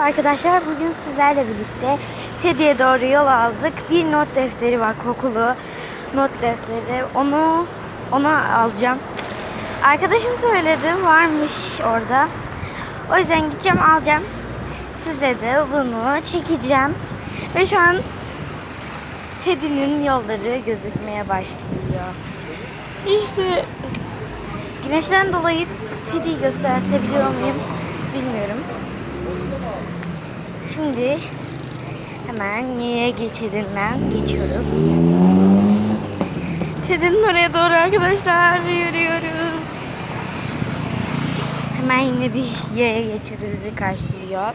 arkadaşlar. Bugün sizlerle birlikte Teddy'ye doğru yol aldık. Bir not defteri var kokulu. Not defteri. Onu ona alacağım. Arkadaşım söyledi varmış orada. O yüzden gideceğim alacağım. Size de bunu çekeceğim. Ve şu an Teddy'nin yolları gözükmeye başlıyor. İşte güneşten dolayı Teddy'yi göstertebiliyor muyum bilmiyorum. Şimdi hemen yaya geçidinden geçiyoruz. Teddy'nin oraya doğru arkadaşlar yürüyoruz. Hemen yine bir yaya geçidi bizi karşılıyor.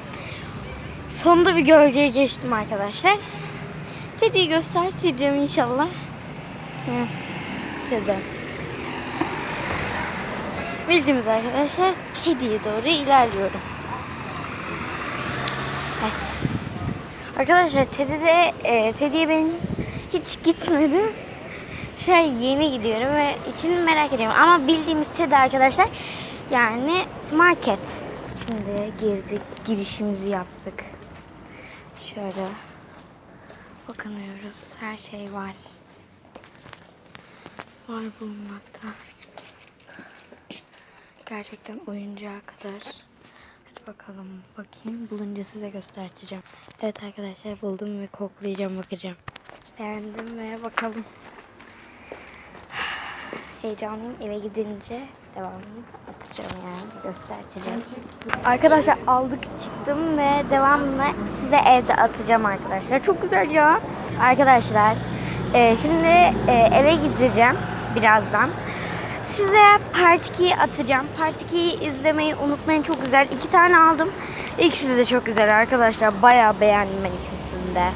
Sonunda bir gölgeye geçtim arkadaşlar. Teddy'yi göstereceğim inşallah. Hı. Bildiğimiz arkadaşlar Teddy'ye doğru ilerliyorum. Evet. Arkadaşlar Teddy'de e, Teddy'ye ben hiç gitmedim. Şey yeni gidiyorum ve içini merak ediyorum. Ama bildiğimiz Teddy arkadaşlar yani market. Şimdi girdik, girişimizi yaptık. Şöyle bakınıyoruz. Her şey var. Var bulunmakta. Gerçekten oyuncağa kadar. Bakalım bakayım. Bulunca size göstereceğim. Evet arkadaşlar buldum ve koklayacağım bakacağım. Beğendim ve bakalım. Heyecanlıyım eve gidince devamını atacağım yani göstereceğim. Arkadaşlar aldık çıktım ve devamını size evde atacağım arkadaşlar. Çok güzel ya. Arkadaşlar e, şimdi e, eve gideceğim birazdan. Size Part 2'yi atacağım. Part 2'yi izlemeyi unutmayın. Çok güzel. İki tane aldım. İkisi de çok güzel arkadaşlar. Bayağı beğendim ben ikisini de.